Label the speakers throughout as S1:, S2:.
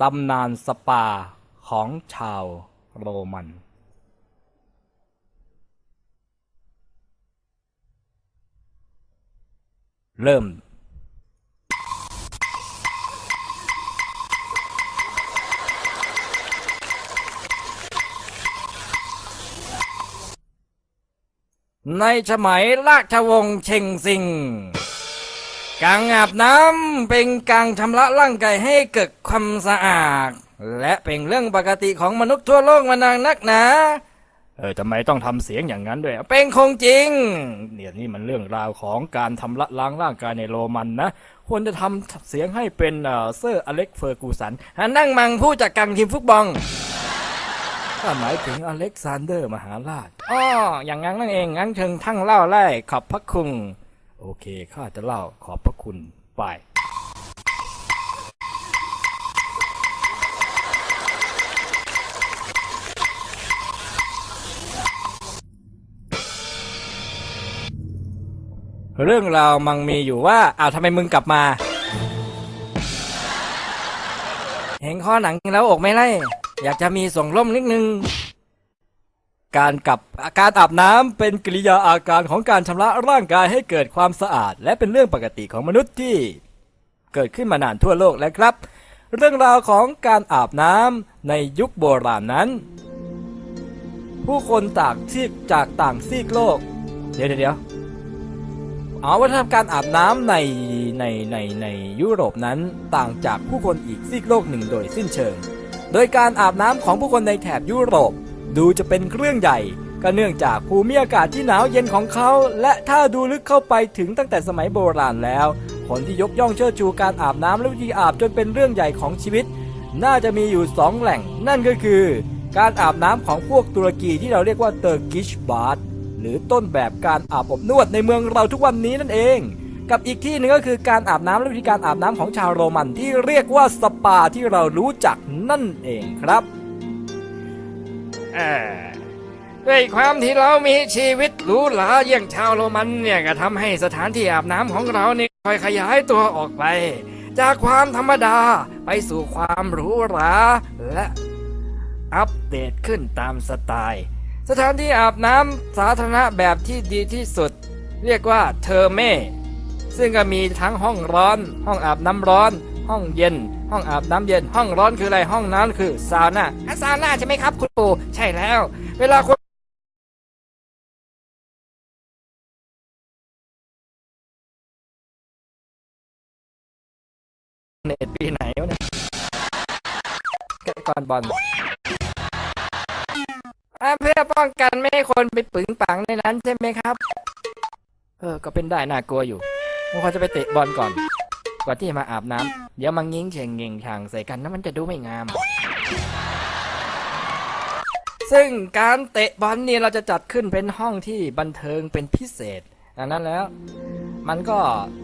S1: ตำนานสปาของชาวโรมัน เริ่ม ในสมัยราชวงศ์เชงซิง การอาบน้ำเป็นการชำระร่างกายให้เกิดความสะอาด และเป็นเรื่องปกติของมนุษย์ทั่วโลกมานานนักหนาเออทำไมต้องทำเสียงอย่างนั้นด้วย เป็นคงจริง เนี่ยนี่มันเรื่องราวของการทำละล้างร่างกายในโรมันนะ ควรจะทำเสียงให้เป็นเอ่อเซอร์อเล็กเฟอร์กูสันนั่งมังผู้จัดการทีมฟุตบอลถ้าหมายถึงอเล็กซานเดอร์มหาราชอ้ออย่างงั้นนั่นเองงั้นเชิงทั้งเล่าไล่ขอบพระคุณ โอเคข้าจะเล่าขอบพระคุณไปเรื่องราวมังมีอยู่ว่าอ้าวทำไมมึงกลับมา เห็นข้อหนังแล้วอกไม่ไล่ อยากจะมีส่งร่มนิดนึง การกับการอาบน้ำเป็นกิริยาอาการของการชำระร่างกายให้เกิดความสะอาด และเป็นเรื่องปกติของมนุษย์ที่ เกิดขึ้นมานานทั่วโลกแล้วครับ เรื่องราวของการอาบน้ำในยุคโบราณนั้น ผู้คนต่างซีกจากต่างซีกโลก เดี๋ยวเดี๋ยวเอาวัฒนธรรมการอาบน้ำในในในในยุโรปนั้นต่างจากผู้คนอีกซีกโลกหนึ่งโดยสิ้นเชิง โดยการอาบน้ำของผู้คนในแถบยุโรป ดูจะเป็นเรื่องใหญ่ ก็เนื่องจากภูมิอากาศที่หนาวเย็นของเขา และถ้าดูลึกเข้าไปถึงตั้งแต่สมัยโบราณแล้ว คนที่ยกย่องเชิดชูการอาบน้ำและวิธีอาบจนเป็นเรื่องใหญ่ของชีวิต น่าจะมีอยู่สองแหล่ง นั่นก็คือ การอาบน้ำของพวกตุรกีที่เราเรียกว่าเตอร์กิชบาร์หรือต้นแบบการอาบอบนวดในเมืองเราทุกวันนี้นั่นเอง กับอีกที่หนึ่งก็คือการอาบน้ำและวิธีการอาบน้ำของชาวโรมันที่เรียกว่าสปาที่เรารู้จักนั่นเองครับ ด้วยความที่เรามีชีวิตหรูหราอย่างชาวโรมันเนี่ยก็ทำให้สถานที่อาบน้ำของเราเนี่ยค่อยขยายตัวออกไป จากความธรรมดาไปสู่ความหรูหราและอัปเดตขึ้นตามสไตล์ สถานที่อาบน้ำสาธารณะแบบที่ดีที่สุด เรียกว่าเทอร์เมซึ่งก็มีทั้งห้องร้อน ห้องอาบน้ำร้อน ห้องเย็น ห้องอาบน้ำเย็น ห้องร้อนคืออะไรห้องน้ำคือซาวน่าอะซาวน่าใช่ไหมครับ คุณปู่ใช่แล้ว เวลาคนเน็ตปีไหนวะเนี่ยก่อนบอลเพื่อป้องกันไม่ให้คนไปปึงปังในนั้นใช่ไหมครับ เออ ก็เป็นได้น่ากลัวอยู่บางคนจะไปเตะบอลก่อน ก่อนที่จะมาอาบน้ำเดี๋ยวมังยิงเฉงเง่งทางใส่กันนะมันจะดูไม่งาม ซึ่งการเตะบอลเนี่ยเราจะจัดขึ้นเป็นห้องที่บันเทิงเป็นพิเศษดังนั้นแล้ว มันก็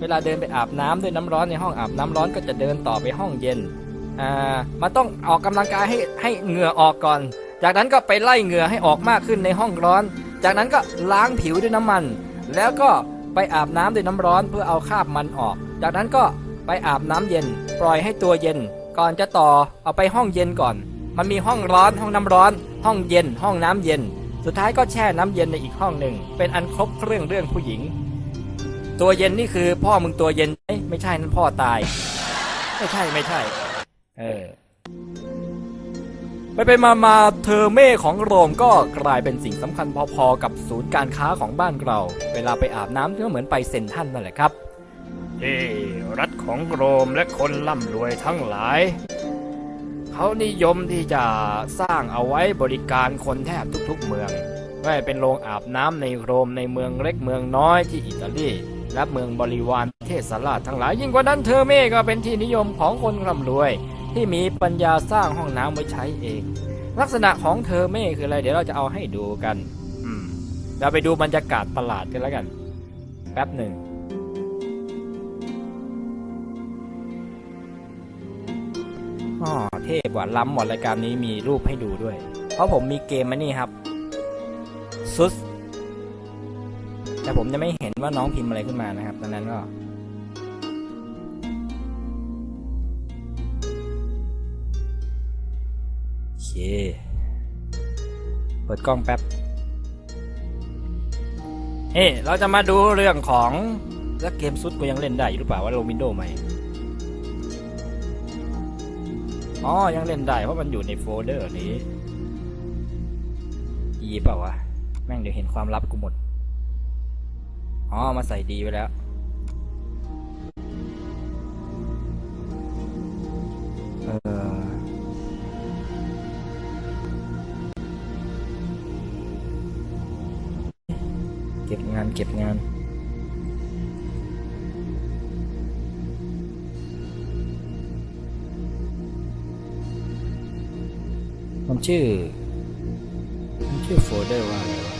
S1: เวลาเดินไปอาบน้ำด้วยน้ำร้อนในห้องอาบน้ำร้อนก็จะเดินต่อไปห้องเย็นอ่ามันต้องออกกำลังกายให้ให้เหงื่อออกก่อน จากนั้นก็ไปไล่เหงื่อให้ออกมากขึ้นในห้องร้อน จากนั้นก็ล้างผิวด้วยน้ำมัน แล้วก็ไปอาบน้ำด้วยน้ำร้อนเพื่อเอาคราบมันออก จากนั้นก็ ไปอาบน้ำเย็น ปล่อยให้ตัวเย็น ก่อนจะต่อเอาไปห้องเย็นก่อน มันมีห้องร้อนห้องน้ำร้อน ห้องเย็น ห้องน้ำเย็น สุดท้ายก็แช่น้ำเย็นในอีกห้องหนึ่ง เป็นอันครบเรื่องเรื่องผู้หญิง ตัวเย็นนี่คือพ่อมึงตัวเย็นเอ้ยไม่ใช่นั่นพ่อตาย ไม่ใช่ไม่ใช่ เออไปไปมามาเทอร์เม่ของโรมก็กลายเป็นสิ่งสำคัญพอๆ กับศูนย์การค้าของบ้านเรา เวลาไปอาบน้ำก็เหมือนไปเซ็นทรันนั่นแหละครับที่รัฐ ของโรมและคนร่ำรวยทั้งหลาย เขานิยมที่จะสร้างเอาไว้บริการคนแทบทุกๆเมืองไม่ว่าเป็นโรงอาบน้ำในโรมในเมืองเล็กเมืองน้อยที่อิตาลีและเมืองบริวารเทศราชทั้งหลาย ยิ่งกว่านั้นเทอร์เม่ก็เป็นที่นิยมของคนร่ำรวย ที่มีปัญญาสร้างห้องน้ำไว้ใช้เอง ลักษณะของเทอร์เม่คืออะไร เดี๋ยวเราจะเอาให้ดูกัน อืมเราไปดูบรรยากาศตลาดกันแล้วกัน แป๊บหนึ่ง อ๋อเทพว่ะล้ำหมดรายการนี้มีรูปให้ดูด้วย เพราะผมมีเกมมานี่ครับซุสแต่ผมจะไม่เห็นว่าน้องพิมพ์อะไรขึ้นมานะครับดังนั้นก็เคเปิดกล้องแป๊บเฮ้เราจะมาดูเรื่องของแล้วเกมซุดกูยังเล่นได้อยู่หรือเปล่าว่าลงวินโดว์ใหม อ๋อ ยังเล่นได้เพราะมันอยู่ในโฟลเดอร์นี้อีเปล่าวะ แม่งเดี๋ยวเห็นความลับกูหมด อ๋อ มาใส่ดีไว้แล้ว เออเก็บงานเก็บงาน มันชื่อมันชื่อโฟลเดอร์ว่าอะไรวะ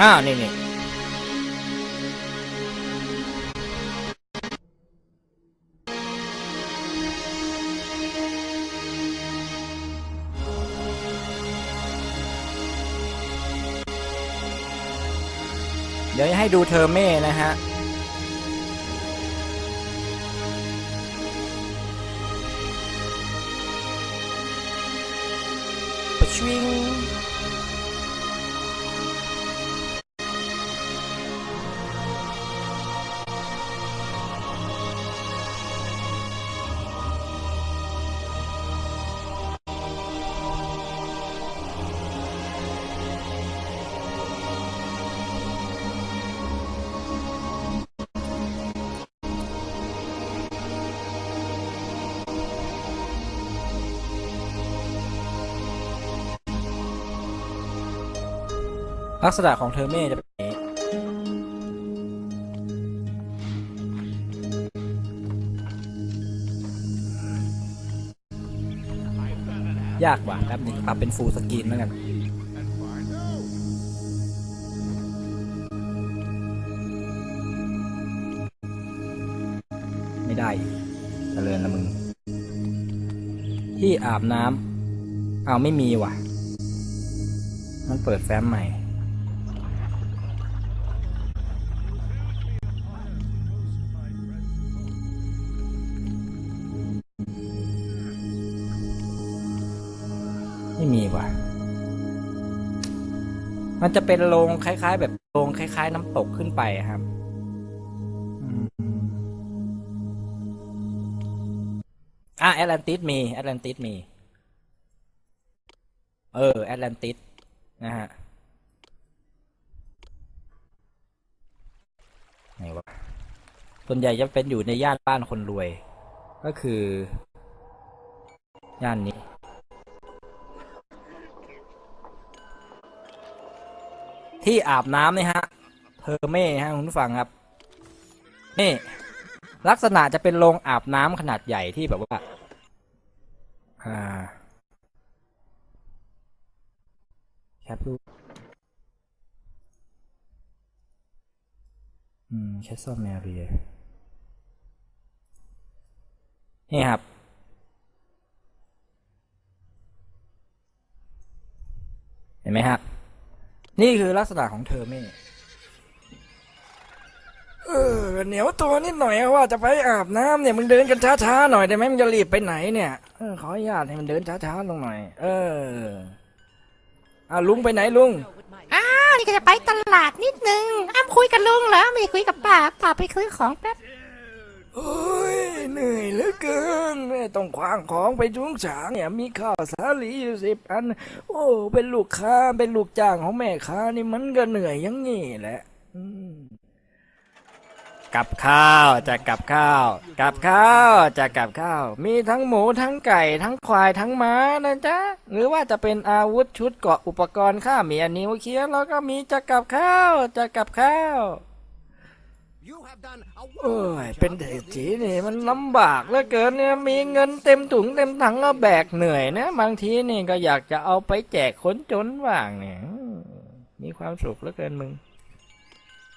S1: อ่านี่นี่ ดี๋ยวให้ดูเทอร์เม่นะฮะ ลักษณะของเทอร์เม่จะเป็นนี้ ยากว่ะแป๊บนึงปรับเป็นฟูลสกรีนแล้วกันไม่ได้เจริญละมึง ที่อาบน้ำเอาไม่มีว่ะ มันเปิดแฟ้มใหม่ มีว่ะ มันจะเป็นโรงคล้ายๆ แบบโรงคล้าย ๆ น้ำตกขึ้นไปครับอะแอตแลนติสมีแอตแลนติสมี เออแอตแลนติสนะฮะไหนวะส่วนใหญ่จะเป็นอยู่ในย่านบ้านคนรวย ก็คือย่านนี้ ที่อาบน้ำนี่ฮะเทอร์เม่ฮะคุณผู้ฟังครับ นี่ ลักษณะจะเป็นโรงอาบน้ำขนาดใหญ่ที่แบบว่า อ่าแคปรูปอืมแคสซอมแมรีนี่ครับเห็นไหมครับ นี่คือลักษณะของเทอร์เม่เออเหนียวตัวนิดหน่อยว่าจะไปอาบน้ำเนี่ยมึงเดินกันช้าๆหน่อยได้ไหมมึงจะรีบไปไหนเนี่ยเออขออนุญาตให้มันเดินช้าๆลงหน่อย เอออ่าลุงไปไหนลุง
S2: อ้าวนี่ก็จะไปตลาดนิดนึงอ้ามคุยกับลุงเหรอไม่คุยกับป้าป้าไปซื้อของแป๊บ
S1: โอ้ยเหนื่อยเหลือเกินแม่ต้องคว้างของไปจุงฉางเนี่ยมีข้าวสาลีอยู่สิบอัน โอ้ เป็นลูกค้าเป็นลูกจ้างของแม่ค้านี่มันก็เหนื่อยยังงี้แหละกับข้าวจะกับข้าว กับข้าวจะกับข้าว มีทั้งหมูทั้งไก่ทั้งควายทั้งม้านะจ๊ะหรือว่าจะเป็นอาวุธชุดเกราะอุปกรณ์ฆ่ามียนิวเคลียร์แล้วก็มีจะกับข้าวจะกับข้าว เอ้ยเป็นเด็กจีนี่มันลำบากเหลือเกินเนี่ยมีเงินเต็มถุงเต็มถังก็แบกเหนื่อยนะ บางทีนี่ก็อยากจะเอาไปแจกคนจนบ้างเนี่ยมีความสุขเหลือเกินมึง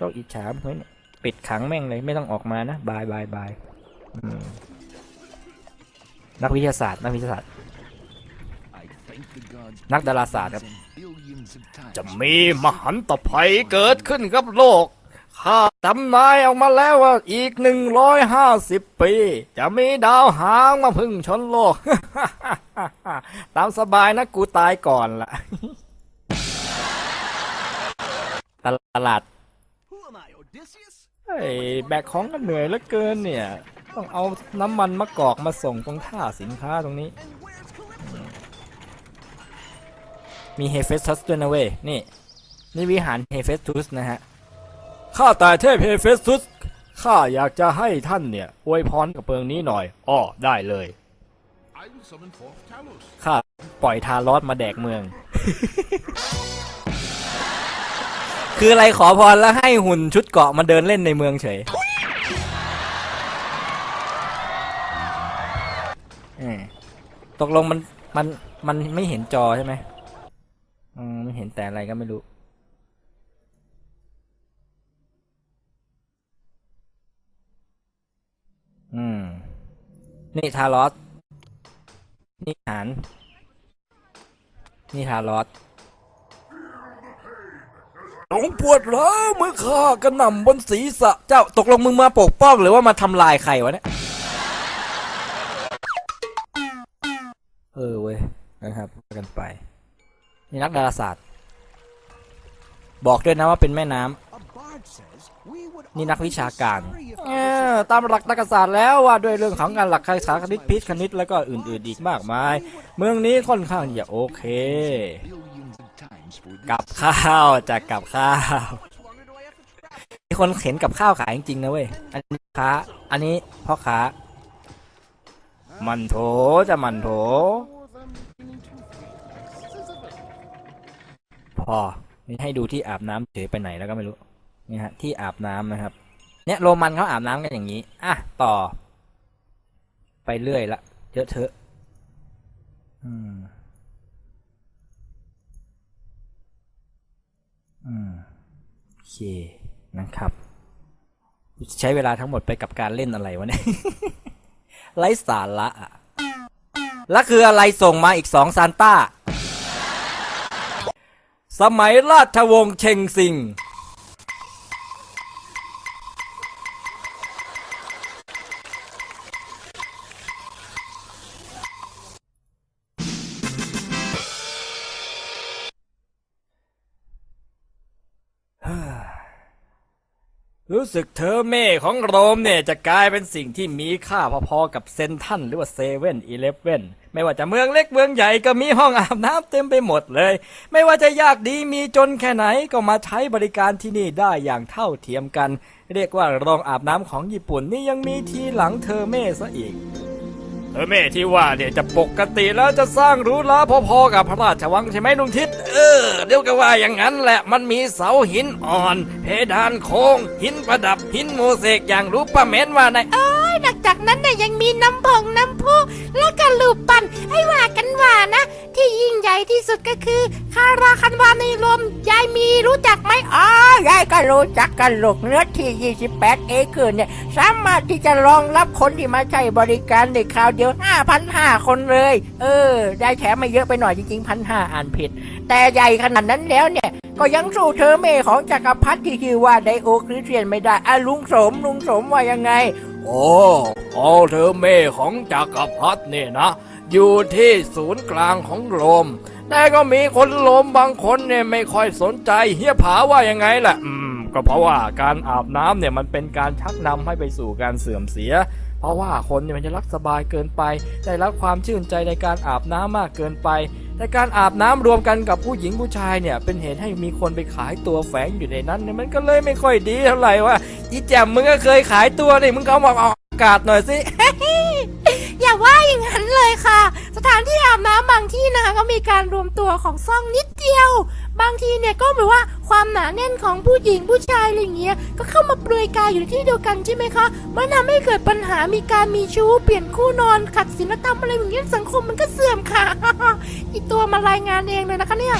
S1: ต้องอิจฉาเพื่อนปิดขังแม่งเลยไม่ต้องออกมานะบายบายบายนักวิทยาศาสตร์นักวิทยาศาสตร์ นักดาราศาสตร์ครับ
S3: จะ
S1: จะมีมหันตภัยเกิดขึ้นกับโลก ข้าจำนายออกมาแล้วว่าอีกหนึ่งร้อยห้าสิบปี จะมีดาวหางมาพึ่งชนโลก ตามสบายนะกูตายก่อนล่ะตลาดเฮ้ยแบกของกันเหนื่อยเหลือเกินเนี่ย ต้องเอาน้ำมันมะกอกมาส่งตรงท่าสินค้าตรงนี้ มีเฮเฟสทัสด้วยนะเว้ย นี่ นี่วิหารเฮเฟสทุสนะฮะ ข้าแต่เทพเฮเฟสุสข้าอยากจะให้ท่านเนี่ยอวยพรกับเปิงนี้หน่อยอ้อได้เลยข้าปล่อยทารอสมาแดกเมือง คืออะไรขอพรแล้วให้หุ่นชุดเกาะมาเดินเล่นในเมืองเฉยตกลงมันมันมันไม่เห็นจอใช่ไหมอืมไม่เห็นแต่อะไรก็ไม่รู้ อืม นี่ทารอส นี่หาน นี่ทารอสหลงปวดร้าวมือข้ากระหน่ำบนศีรษะ เจ้าตกลงมึงมาปกป้องหรือว่ามาทำลายใครวะเนี่ย เออเว้ย นะครับกันไป นี่นักดาราศาสตร์ บอกด้วยนะว่าเป็นแม่น้ำ นี่นักวิชาการตามหลักนักศาสตร์แล้วว่าด้วยเรื่องของการหลักคณิตศาสตร์คณิตพิษคณิตแล้วก็อื่น ๆ อีกมากมาย เมืองนี้ค่อนข้างจะโอเค กับข้าวจากกับข้าวมีคนเข็นกับข้าวขายจริงๆนะเว้ย อันนี้ค้า อันนี้พ่อค้า มันโถจะมันโถพอนี่ให้ดูที่อาบน้ำเฉยไปไหนแล้วก็ไม่รู้ นี่ฮะที่อาบน้ำนะครับ เนี่ยโรมันเขาอาบน้ำกันอย่างนี้ อะต่อ ไปเรื่อยละเยอะเถอะอืม อืมโอเคนะครับ ใช้เวลาทั้งหมดไปกับการเล่นอะไรวะเนี่ยไร้สาระอะแล้วคืออะไรส่งมาอีกสองซานต้า สมัยราชวงศ์เชงซิง รู้สึกเธอเม่ของโรมเนี่ยจะกลายเป็นสิ่งที่มีค่าพอๆกับเซนทันหรือว่าเซเว่นอีเลฟเว่นไม่ว่าจะเมืองเล็กเมืองใหญ่ก็มีห้องอาบน้ำเต็มไปหมดเลย ไม่ว่าจะยากดีมีจนแค่ไหนก็มาใช้บริการที่นี่ได้อย่างเท่าเทียมกัน เรียกว่าโรงอาบน้ำของญี่ปุ่นนี่ยังมีทีหลังเธอเม่ซะอีกเธอเม่ที่ว่าเนี่ยจะปกติแล้วจะสร้างรูหราพอๆกับพระราชวังใช่ไหมลุงทิศเออ เดี๋ยวก็ว่าอย่างนั้นแหละ มันมีเสาหินอ่อน เพดานโค้ง หินประดับหินโมเสกอย่างรู้ประเมนว่าใน
S2: เอ้ยนอกจากนั้นเนี่ยยังมีน้ำพงน้ำพุและก็ลูปปั่นให้ว่ากันว่านะ ที่ยิ่งใหญ่ที่สุดก็คือ คาราคันวาในลมยายมีรู้จักไหมอ๋อยายก็รู้จักกันหลกเนื้อที่ 28 เอเคอร์เนี่ย สามารถที่จะรองรับคนที่มาใช้บริการในคราวเดียว5,500 คนเลย เออ ได้แถมไม่เยอะไปหน่อยจริงๆพันห้าอ่านผิด แต่ใหญ่ขนาดนั้นแล้วเนี่ย ก็ยังสู้เธอเมของจักรพรรดิที่ชื่อว่าไดโอคริสเตียนไม่ได้อะลุงสมลุงสมว่ายังไง
S1: โอ้โอเธอเมของจักรพรรดิเนี่ยนะ อยู่ที่ศูนย์กลางของโรมแต่ก็มีคนโรมบางคนเนี่ยไม่ค่อยสนใจเฮียผาว่ายังไงล่ะ อืม ก็เพราะว่าการอาบน้ำเนี่ยมันเป็นการชักนำให้ไปสู่การเสื่อมเสียเพราะว่าคนเนี่ยมันจะรักสบายเกินไป ได้รับความชื่นใจในการอาบน้ำมากเกินไป แต่การอาบน้ำรวมกันกับผู้หญิงผู้ชายเนี่ย เป็นเหตุให้มีคนไปขายตัวแฝงอยู่ในนั้นเนี่ยมันก็เลยไม่ค่อยดีเท่าไหร่ว่าอีแจมมึงก็เคยขายตัวนี่มึงก็เอามาออกอากาศหน่อยสิ
S2: อย่าว่าอย่างนั้นเลยค่ะ สถานที่อาบน้ำบางที่นะคะก็มีการรวมตัวของซ่องนิดเดียว บางทีเนี่ยก็แบบว่าความหนาแน่นของผู้หญิงผู้ชายอะไรอย่างเงี้ยก็เข้ามาเปลือยกายอยู่ในที่เดียวกันใช่ไหมคะมันทำให้เกิดปัญหามีการมีชู้เปลี่ยนคู่นอนขัดศีลธรรมอะไรอย่างเงี้ยสังคมมันก็เสื่อมค่ะอีตัวมารายงานเองเลยนะคะเนี่ย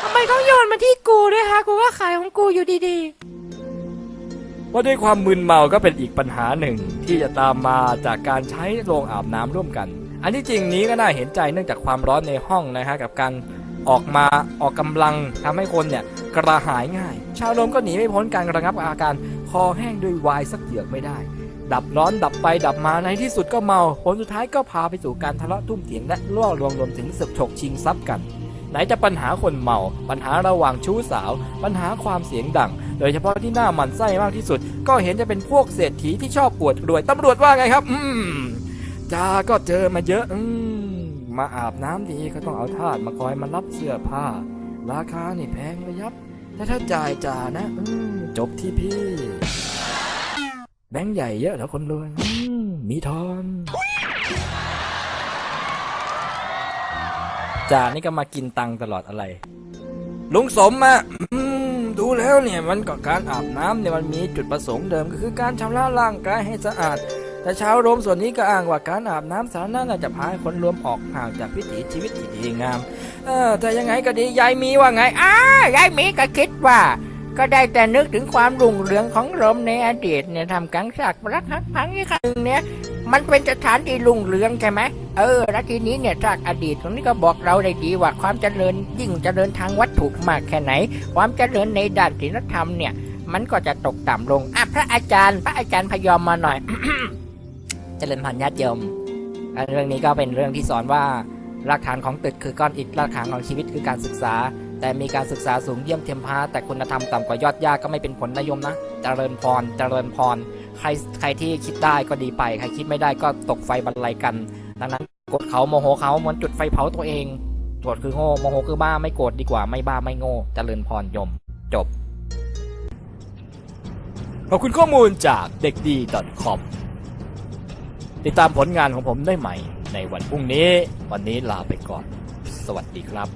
S2: ทำไมต้องโยนมาที่กูด้วยคะกูก็ขายของกูอยู่ดีๆ
S1: ว่าด้วยความมึนเมาก็เป็นอีกปัญหาหนึ่ง ที่จะตามมาจากการใช้โรงอาบน้ำร่วมกัน อันที่จริงนี้ก็น่าเห็นใจเนื่องจากความร้อนในห้องนะฮะกับการออกมาออกกำลังทำให้คนเนี่ยกระหายง่าย ชาวโรมก็หนีไม่พ้นการระงับอาการคอแห้งด้วยวน์สักเหยือกไม่ได้ ดับร้อนดับไปดับมาในที่สุดก็เมา ผลสุดท้ายก็พาไปสู่การทะเลาะทุ่มเถียงและล่อลวงรวมถึงศึกฉกชิงทรัพย์กัน ไหนจะปัญหาคนเมา ปัญหาระหว่างชู้สาว ปัญหาความเสียงดัง โดยเฉพาะที่หน้าหมันไส้มากที่สุด ก็เห็นจะเป็นพวกเศรษฐีที่ชอบอวดรวยตำรวจว่าไงครับ อืมจาก็เจอมาเยอะ อืมมาอาบน้ำดีก็ต้องเอาทาสมาคอยมารับเสื้อผ้า ราคานี่แพงระยับแต่ถ้าจ่ายจ่านะอืมจบที่พี่ แบงค์ใหญ่เยอะแล้วคนรวยอืมมีทอนจ่านี่ก็มากินตังตลอดอะไร ลุงสมอะอืม ดูแล้วเนี่ยมันก็การอาบน้ำเนี่ยมันมีจุดประสงค์เดิมก็คือการชำระร่างกายให้สะอาด แต่ชาวโรมส่วนนี้ก็อ้างว่าการอาบน้ำสาธารณะน่าจะพาให้คนรวมออกห่างจากวิถีชีวิตที่ดีงาม เออแต่ยังไงก็ดียายมีว่าไงอะ
S2: ยายมีก็คิดว่า ก็ได้แต่นึกถึงความรุ่งเรืองของโรมในอดีตเนี่ยทำกังสักรักฮักพังอีกครั้งเนี่ย มันเป็นสถานที่รุ่งเรืองใช่ไหมเออ แล้วทีนี้เนี่ยจากอดีตตรงนี้ก็บอกเราได้ดีว่าความเจริญยิ่งเจริญทางวัตถุมากแค่ไหน ความเจริญในด้านศีลธรรมเนี่ยมันก็จะตกต่ำลงอะพระอาจารย์ พระอาจารย์พยอมมาหน่อย
S1: เจริญพันญาติโยมเรื่องนี้ก็เป็นเรื่องที่สอนว่ารากฐานของตึกคือก้อนอิฐรากฐานของชีวิตคือการศึกษา แต่มีการศึกษาสูงเยี่ยมเทียมพาแต่คุณธรรมต่ำกว่ายอดหญ้าก็ไม่เป็นผลนิยมนะ เจริญพร เจริญพร ใครใครที่คิดได้ก็ดีไปใครคิดไม่ได้ก็ตกไฟบรรลัยกัน ดังนั้นโกรธเขาโมโหเขาเหมือนจุดไฟเผาตัวเองโกรธคือโง่โมโหคือบ้าไม่โกรธดีกว่าไม่บ้าไม่โง่เจริญพรยม จบขอบคุณข้อมูลจากเด็กดี .com ติดตามผลงานของผมได้ใหม่ในวันพรุ่งนี้ วันนี้ลาไปก่อน สวัสดีครับ